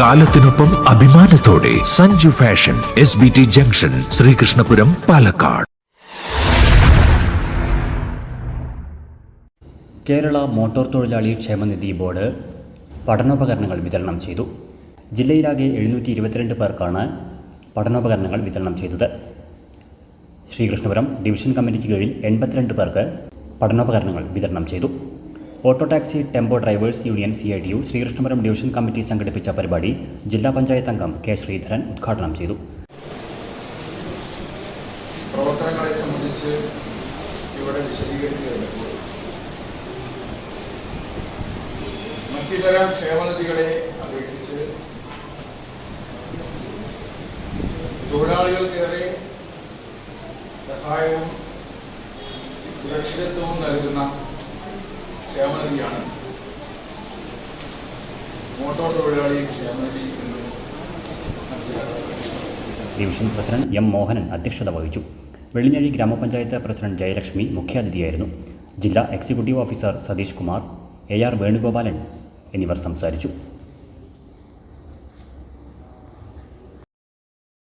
കാലത്തിനൊപ്പം അഭിമാനത്തോടെ Sanju fashion S B T junction Sreekrishnapuram Palakkad. Kerala motor തൊഴിലാളി ക്ഷേമനിധി board പഠനോപകരണങ്ങൾ വിതരണം ചെയ്തു. ജില്ലയിലാകെ എഴുന്നൂറ്റി ഇരുപത്തിരണ്ട് പേർക്കാണ് പഠനോപകരണങ്ങൾ വിതരണം ചെയ്തത്. ശ്രീകൃഷ്ണപുരം ഡിവിഷൻ കമ്മിറ്റിക്ക് കീഴിൽ എൺപത്തിരണ്ട് പേർക്ക് പഠനോപകരണങ്ങൾ വിതരണം ചെയ്തു. Auto taxi tempo drivers union C I T U Sreekrishnapuram division committee സംഘടിപ്പിച്ച പരിപാടി ജില്ലാ പഞ്ചായത്ത് അംഗം കെ ശ്രീധരൻ ഉദ്ഘാടനം ചെയ്തു. പ്രവർത്തനങ്ങളെ സംബന്ധിച്ച് ഇവിടെ കഴിഞ്ഞപ്പോൾ മറ്റിതരം ക്ഷേമനിധികളെ അപേക്ഷിച്ച് തൊഴിലാളികൾക്കേറെ സഹായവും സുരക്ഷിതത്വവും നൽകുന്ന ക്ഷേമനിധിയാണ്. മോട്ടോർ തൊഴിലാളി ക്ഷേമനിധി ഡിവിഷൻ പ്രസിഡന്റ് എം മോഹനൻ അധ്യക്ഷത വഹിച്ചു. വെള്ളിഞ്ഞഴി ഗ്രാമപഞ്ചായത്ത് പ്രസിഡന്റ് ജയലക്ഷ്മി മുഖ്യാതിഥിയായിരുന്നു. ജില്ലാ executive officer Satheesh Kumar A R Venugopalan എന്നിവർ സംസാരിച്ചു.